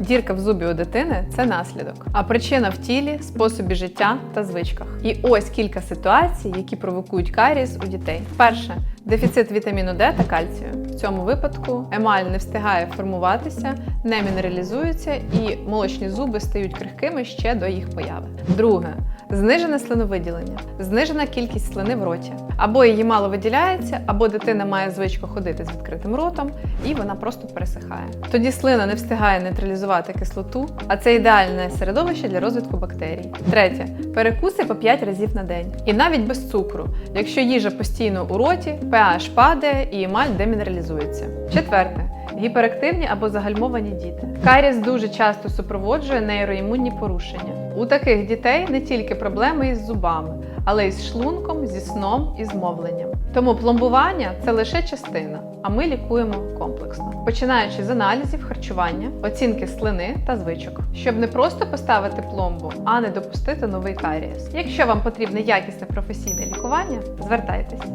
Дірка в зубі у дитини це наслідок, а причина в тілі, способі життя та звичках. І ось кілька ситуацій, які провокують каріс у дітей. Перше дефіцит вітаміну Д та кальцію. В цьому випадку емаль не встигає формуватися, не мінералізується, і молочні зуби стають крихкими ще до їх появи. Друге знижене слиновиділення, знижена кількість слини в роті. Або її мало виділяється, або дитина має звичку ходити з відкритим ротом, і вона просто пересихає. Тоді слина не встигає нейтралізувати кислоту, а це ідеальне середовище для розвитку бактерій. Третє перекуси по 5 разів на день. І навіть без цукру. Якщо їжа постійно у роті, pH падає і емаль демінералізується. Четверте. Гіперактивні або загальмовані діти. Каріс дуже часто супроводжує нейроімунні порушення. У таких дітей не тільки проблеми із зубами, але й з шлунком, зі сном і з мовленням. Тому пломбування це лише частина, а ми лікуємо комплексно, починаючи з аналізів, харчування, оцінки слини та звичок, щоб не просто поставити пломбу, а не допустити новий карієс. Якщо вам потрібне якісне професійне лікування, звертайтесь.